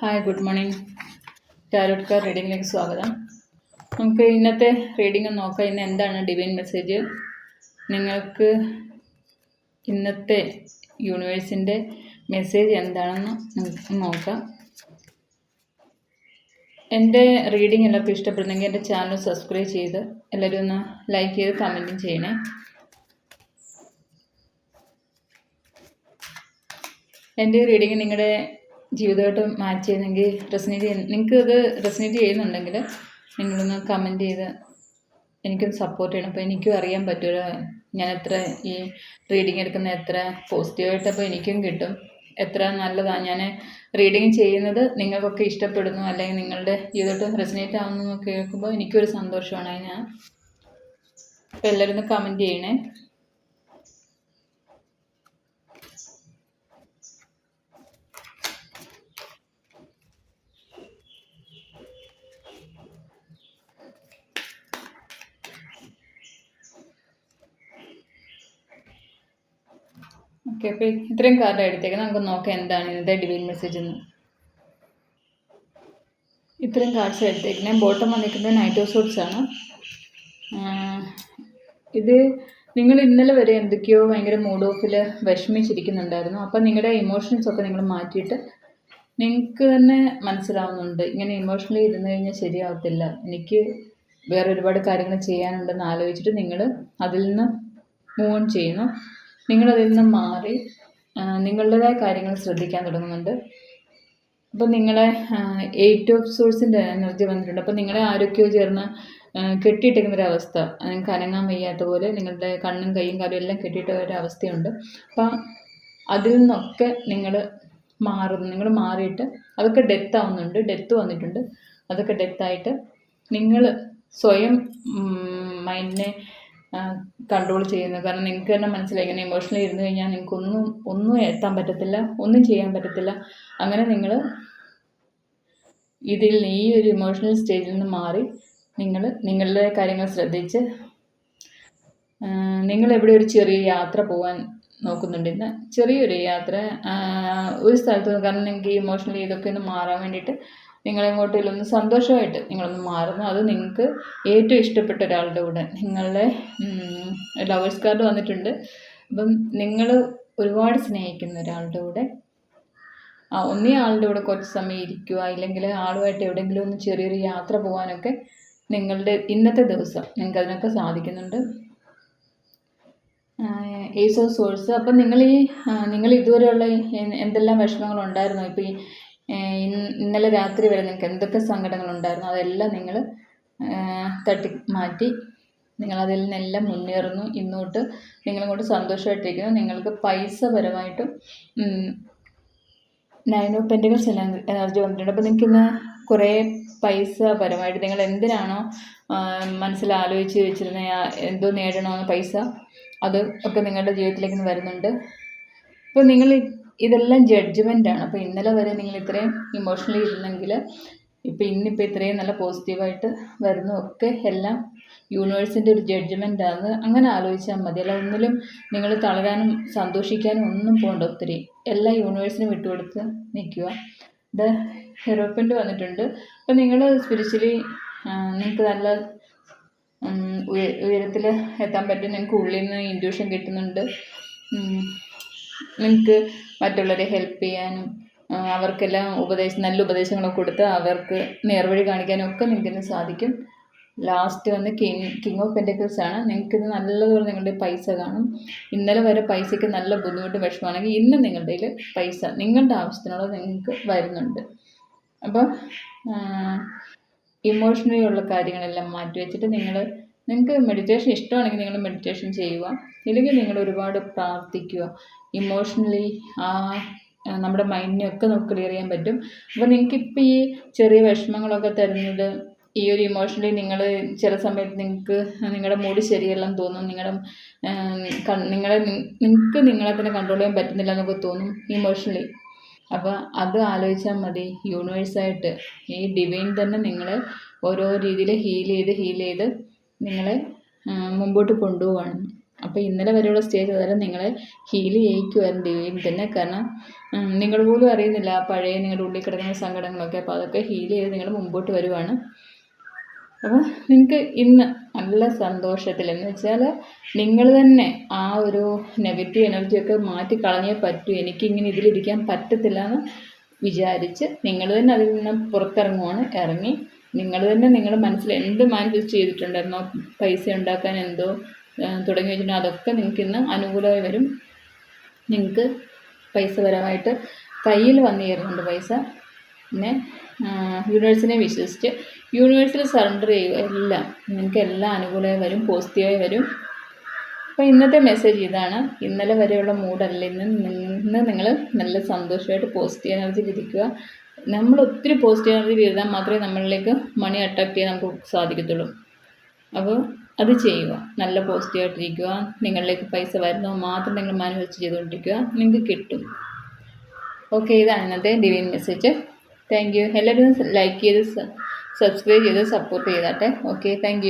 Hi good morning tarot card റീഡിങ്ങിലേക്ക് സ്വാഗതം. നമുക്ക് ഇന്നത്തെ റീഡിംഗ് നോക്കാം. ഇന്ന് എന്താണ് ഡിവൈൻ മെസ്സേജ് നിങ്ങൾക്ക് ഇന്നത്തെ യൂണിവേഴ്സിന്റെ മെസ്സേജ് എന്താണെന്ന് നമുക്ക് നോക്കാം. എന്റെ റീഡിംഗ് എല്ലാവർക്കും ഇഷ്ടപ്പെടുന്നെങ്കിൽ എന്റെ ചാനൽ സബ്സ്ക്രൈബ് ചെയ്ത് എല്ലാവരും ഒന്ന് ലൈക്ക് ചെയ്ത് കമന്റും ചെയ്യണേ. എന്റെ റീഡിങ് നിങ്ങളുടെ ജീവിതമായിട്ട് മാച്ച് ചെയ്യുന്നെങ്കിൽ റെസിനേറ്റ് ചെയ്യുന്ന നിങ്ങൾക്ക് ഇത് റെസിനേറ്റ് ചെയ്യുന്നുണ്ടെങ്കിൽ നിങ്ങളൊന്ന് കമന്റ് ചെയ്ത് എനിക്കൊന്ന് സപ്പോർട്ട് ചെയ്യണം. അപ്പോൾ എനിക്കും അറിയാൻ പറ്റുമല്ലോ ഞാൻ എത്ര ഈ റീഡിങ് എടുക്കുന്ന എത്ര പോസിറ്റീവായിട്ട് അപ്പോൾ എനിക്കും കിട്ടും. എത്ര നല്ലതാണ് ഞാൻ റീഡിങ് ചെയ്യുന്നത് നിങ്ങൾക്കൊക്കെ ഇഷ്ടപ്പെടുന്നു അല്ലെങ്കിൽ നിങ്ങളുടെ ജീവിതമായിട്ട് റെസിനേറ്റ് ആവുന്നു കേൾക്കുമ്പോൾ എനിക്കൊരു സന്തോഷമാണ്. ഞാൻ അപ്പോൾ എല്ലാവരും കമന്റ് ചെയ്യണേ. ഓക്കെ അപ്പോൾ ഇത്രയും കാർഡ് എടുത്തേക്കാം നമുക്ക് നോക്കാം എന്താണ് ഇന്നത്തെ ഡിവൈൻ മെസ്സേജ് എന്ന്. ഇത്രയും കാർഡ്സ് എടുത്തേക്കുന്നത്. ബോട്ടം വന്നിരിക്കുന്നത് നൈറ്റ് ഓഫ് സോട്ട്സ് ആണ് ഇത് നിങ്ങൾ ഇന്നലെ വരെ എന്തൊക്കെയോ ഭയങ്കര മൂഡ് ഓഫിൽ വിഷമിച്ചിരിക്കുന്നുണ്ടായിരുന്നു. അപ്പം നിങ്ങളുടെ ഇമോഷൻസ് ഒക്കെ നിങ്ങൾ മാറ്റിയിട്ട് നിങ്ങൾക്ക് തന്നെ മനസ്സിലാവുന്നുണ്ട്. ഇങ്ങനെ ഇമോഷണലി ഇരുന്ന് കഴിഞ്ഞാൽ ശരിയാവത്തില്ല. എനിക്ക് വേറെ ഒരുപാട് കാര്യങ്ങൾ ചെയ്യാനുണ്ടെന്ന് ആലോചിച്ചിട്ട് നിങ്ങൾ അതിൽ നിന്ന് മൂവ് ഓൺ ചെയ്യുന്നു. നിങ്ങളതിൽ നിന്ന് മാറി നിങ്ങളുടേതായ കാര്യങ്ങൾ ശ്രദ്ധിക്കാൻ തുടങ്ങുന്നുണ്ട്. അപ്പം നിങ്ങളെ എയ്റ്റ് ഓഫ് സോഴ്സിന്റെ എനർജി വന്നിട്ടുണ്ട്. അപ്പം നിങ്ങളെ ആരൊക്കെയോ ചേർന്ന് കെട്ടിയിട്ടിരിക്കുന്ന ഒരു അവസ്ഥ നിങ്ങൾക്ക് അനങ്ങാൻ വയ്യാത്ത പോലെ നിങ്ങളുടെ കണ്ണും കൈയും കാലും എല്ലാം കെട്ടിയിട്ട ഒരു അവസ്ഥയുണ്ട് അപ്പം അതിൽ നിന്നൊക്കെ നിങ്ങൾ മാറുന്നു. നിങ്ങൾ മാറിയിട്ട് അതൊക്കെ ഡെത്ത് ആവുന്നുണ്ട്. ഡെത്ത് വന്നിട്ടുണ്ട്. അതൊക്കെ ഡെത്തായിട്ട് നിങ്ങൾ സ്വയം മൈൻഡിനെ കൺട്രോൾ ചെയ്യുന്നത്. കാരണം നിങ്ങൾക്ക് തന്നെ മനസ്സിലായി. ഇങ്ങനെ ഇമോഷണലി ഇരുന്ന് കഴിഞ്ഞാൽ നിങ്ങൾക്കൊന്നും ഒന്നും എത്താൻ പറ്റത്തില്ല ഒന്നും ചെയ്യാൻ പറ്റത്തില്ല. അങ്ങനെ നിങ്ങൾ ഇതിൽ ഈ ഒരു ഇമോഷണൽ സ്റ്റേജിൽ നിന്ന് മാറി നിങ്ങൾ നിങ്ങളുടെ കാര്യങ്ങൾ ശ്രദ്ധിച്ച് നിങ്ങൾ എവിടെ ഒരു ചെറിയ യാത്ര പോകാൻ നോക്കുന്നുണ്ട് ഇന്ന് ചെറിയൊരു യാത്ര ഒരു സ്ഥലത്ത് കാരണം നിങ്ങൾക്ക് ഇമോഷണലി ഇതൊക്കെ ഒന്ന് മാറാൻ വേണ്ടിയിട്ട് നിങ്ങളെങ്ങോട്ടെങ്കിലും ഒന്ന് സന്തോഷമായിട്ട് നിങ്ങളൊന്ന് മാറുന്നു. അത് നിങ്ങൾക്ക് ഏറ്റവും ഇഷ്ടപ്പെട്ട ഒരാളുടെ കൂടെ. നിങ്ങളുടെ ലവേഴ്സ് കാർഡ് വന്നിട്ടുണ്ട്. അപ്പം നിങ്ങൾ ഒരുപാട് സ്നേഹിക്കുന്ന ഒരാളുടെ കൂടെ ആ ഒന്നേ ആളുടെ കൂടെ കുറച്ച് സമയം ഇരിക്കുക ഇല്ലെങ്കിൽ ആളുമായിട്ട് എവിടെയെങ്കിലും ഒന്ന് ചെറിയൊരു യാത്ര പോകാനൊക്കെ നിങ്ങളുടെ ഇന്നത്തെ ദിവസം നിങ്ങൾക്ക് അതിനൊക്കെ സാധിക്കുന്നുണ്ട് ഏസോ സോഴ്സ് അപ്പം നിങ്ങൾ ഈ നിങ്ങൾ ഇതുവരെയുള്ള എന്തെല്ലാം വിഷമങ്ങളുണ്ടായിരുന്നു? ഇപ്പോൾ ഈ ഇന്നലെ രാത്രി വരെ നിങ്ങൾക്ക് എന്തൊക്കെ സങ്കടങ്ങളുണ്ടായിരുന്നു? അതെല്ലാം നിങ്ങൾ തട്ടി മാറ്റി നിങ്ങൾ അതിൽ നിന്നെല്ലാം മുന്നേറുന്നു. ഇന്നോട്ട് നിങ്ങളിങ്ങോട്ട് സന്തോഷമായിട്ടിരിക്കുന്നു. നിങ്ങൾക്ക് പൈസ പരമായിട്ടും നയൻ ഓഫ് പെന്റുകൾസ് എനർജി വന്നിട്ടുണ്ട്. അപ്പോൾ നിങ്ങൾക്ക് ഇന്ന് കുറേ പൈസ പരമായിട്ട് നിങ്ങൾ എന്തിനാണോ മനസ്സിൽ ആലോചിച്ച് വെച്ചിരുന്ന എന്തോ നേടണമെന്ന് പൈസ അത് ഒക്കെ നിങ്ങളുടെ ജീവിതത്തിലേക്ക് വരുന്നുണ്ട്. അപ്പോൾ നിങ്ങൾ ഇതെല്ലാം ജഡ്ജ്മെന്റാണ് അപ്പോൾ ഇന്നലെ വരെ നിങ്ങൾ ഇത്രയും ഇമോഷണലി ഇരുന്നെങ്കിൽ ഇപ്പോൾ ഇന്നിപ്പോൾ ഇത്രയും നല്ല പോസിറ്റീവായിട്ട് വരുന്നു. ഒക്കെ എല്ലാം യൂണിവേഴ്സിന്റെ ഒരു ജഡ്ജ്മെന്റ് ആണ്. അങ്ങനെ ആലോചിച്ചാൽ മതി. അല്ല ഒന്നിലും നിങ്ങൾ തളരാനും സന്തോഷിക്കാനും ഒന്നും പോകണ്ട ഒത്തിരി. എല്ലാ യൂണിവേഴ്സിനും വിട്ടുകൊടുത്ത് നിൽക്കുക. ഇത് ഹെറോപ്പിന്റെ വന്നിട്ടുണ്ട്. അപ്പം നിങ്ങൾ സ്പിരിച്വലി നിങ്ങൾക്ക് നല്ല ഉയരത്തിൽ എത്താൻ പറ്റും. നിങ്ങൾക്ക് ഉള്ളിൽ നിന്ന് ഇൻഡ്യൂഷൻ കിട്ടുന്നുണ്ട്. നിങ്ങൾക്ക് മറ്റുള്ളവരെ ഹെൽപ്പ് ചെയ്യാനും അവർക്കെല്ലാം ഉപദേശം നല്ല ഉപദേശങ്ങളൊക്കെ കൊടുത്ത് അവർക്ക് നേർവഴി കാണിക്കാനും ഒക്കെ നിങ്ങൾക്ക് സാധിക്കും. ലാസ്റ്റ് വന്ന് കിങ് കിങ് ഓഫ് പെന്റക്കിൾസ് ആണ്. നിങ്ങൾക്ക് ഇത് നല്ലതുപോലെ നിങ്ങളുടെ പൈസ കാണും. ഇന്നലെ വരെ പൈസയ്ക്ക് നല്ല ബുദ്ധിമുട്ട് വിഷമമാണെങ്കിൽ ഇന്ന് നിങ്ങളുടെ കയ്യിൽ പൈസ നിങ്ങളുടെ ആവശ്യത്തിനുള്ളത് നിങ്ങൾക്ക് വരുന്നുണ്ട്. അപ്പോൾ ഇമോഷണലി ഉള്ള കാര്യങ്ങളെല്ലാം മാറ്റി വെച്ചിട്ട് നിങ്ങൾ നിങ്ങൾക്ക് മെഡിറ്റേഷൻ ഇഷ്ടമാണെങ്കിൽ നിങ്ങൾ മെഡിറ്റേഷൻ ചെയ്യുക. ഇല്ലെങ്കിൽ നിങ്ങൾ ഒരുപാട് പ്രാർത്ഥിക്കുക. ഇമോഷണലി ആ നമ്മുടെ മൈൻഡിനെയൊക്കെ നമുക്ക് ക്ലിയർ ചെയ്യാൻ പറ്റും. അപ്പോൾ നിങ്ങൾക്ക് ഇപ്പോൾ ഈ ചെറിയ വിഷമങ്ങളൊക്കെ തരുന്നത് ഈ ഒരു ഇമോഷണലി നിങ്ങൾ ചില സമയത്ത് നിങ്ങൾക്ക് നിങ്ങളുടെ മൂഡ് ശരിയല്ലെന്ന് തോന്നും. നിങ്ങളുടെ നിങ്ങളെ നിങ്ങൾക്ക് നിങ്ങളെ തന്നെ കൺട്രോൾ ചെയ്യാൻ പറ്റുന്നില്ല എന്നൊക്കെ തോന്നും ഇമോഷണലി അപ്പോൾ അത് ആലോചിച്ചാൽ മതി. യൂണിവേഴ്സായിട്ട് ഈ ഡിവൈൻ തന്നെ നിങ്ങളെ ഓരോ രീതിയിൽ ഹീൽ ചെയ്ത് ഹീൽ ചെയ്ത് നിങ്ങളെ മുമ്പോട്ട് കൊണ്ടുപോവാണ്. അപ്പോൾ ഇന്നലെ വരെയുള്ള സ്റ്റേജ് അതായത് നിങ്ങളെ ഹീൽ ചെയ്യിക്കുമായിരുന്നു ദൈവം തന്നെ കാരണം നിങ്ങൾ പോലും അറിയുന്നില്ല പഴയ നിങ്ങളുടെ ഉള്ളിൽ കിടക്കുന്ന സങ്കടങ്ങളൊക്കെ. അപ്പോൾ അതൊക്കെ ഹീൽ ചെയ്ത് നിങ്ങൾ മുമ്പോട്ട് വരുവാണ്. അപ്പോൾ നിങ്ങൾക്ക് ഇന്ന് നല്ല സന്തോഷത്തിൽ എന്ന് വെച്ചാൽ നിങ്ങൾ തന്നെ ആ ഒരു നെഗറ്റീവ് എനർജിയൊക്കെ മാറ്റി കളഞ്ഞേ പറ്റൂ. എനിക്കിങ്ങനെ ഇതിലിരിക്കാൻ പറ്റത്തില്ല എന്ന് വിചാരിച്ച് നിങ്ങൾ തന്നെ അതിൽ നിന്ന് പുറത്തിറങ്ങുവാണ്. ഇറങ്ങി നിങ്ങൾ തന്നെ നിങ്ങളുടെ മനസ്സിൽ എന്ത് മാനിഫെസ്റ്റ് ചെയ്തിട്ടുണ്ടായിരുന്നോ? പൈസ ഉണ്ടാക്കാൻ എന്തോ തുടങ്ങി വെച്ചിട്ടുണ്ടോ അതൊക്കെ നിങ്ങൾക്ക് ഇന്ന് അനുകൂലമായി വരും. നിങ്ങൾക്ക് പൈസ പരമായിട്ട് കയ്യിൽ വന്നു ചേരുന്നുണ്ട് പൈസ. പിന്നെ യൂണിവേഴ്സിനെ വിശ്വസിച്ച് യൂണിവേഴ്സിൽ സറണ്ടർ ചെയ്യുക എല്ലാം നിങ്ങൾക്ക് എല്ലാം അനുകൂലമായി വരും പോസിറ്റീവായി വരും. അപ്പോൾ ഇന്നത്തെ മെസ്സേജ് ഇതാണ്. ഇന്നലെ വരെയുള്ള മൂഡല്ല ഇന്ന് ഇന്ന് നിങ്ങൾ നല്ല സന്തോഷമായിട്ട് പോസിറ്റീവ് എനർജി ഇരിക്കുക നമ്മൾ ഒത്തിരി പോസിറ്റീവ് എനർജി വീഴ്ത്താൻ മാത്രമേ നമ്മളിലേക്ക് മണി അട്രാക്ട് ചെയ്യാൻ നമുക്ക് സാധിക്കത്തുള്ളൂ. അപ്പോൾ അത് ചെയ്യുക. നല്ല പോസിറ്റീവ് ആയിട്ടിരിക്കുക നിങ്ങളിലേക്ക് പൈസ വരുന്നത് മാത്രം നിങ്ങൾ മാനുവെച്ച് ചെയ്തുകൊണ്ടിരിക്കുക. നിങ്ങൾക്ക് കിട്ടും. ഓക്കെ ഇതാണ് ഇന്നത്തെ ഡിവൈൻ മെസ്സേജ് താങ്ക് യു എല്ലാവരും ലൈക്ക് ചെയ്ത് സബ്സ്ക്രൈബ് ചെയ്ത് സപ്പോർട്ട് ചെയ്താട്ടെ. Okay thank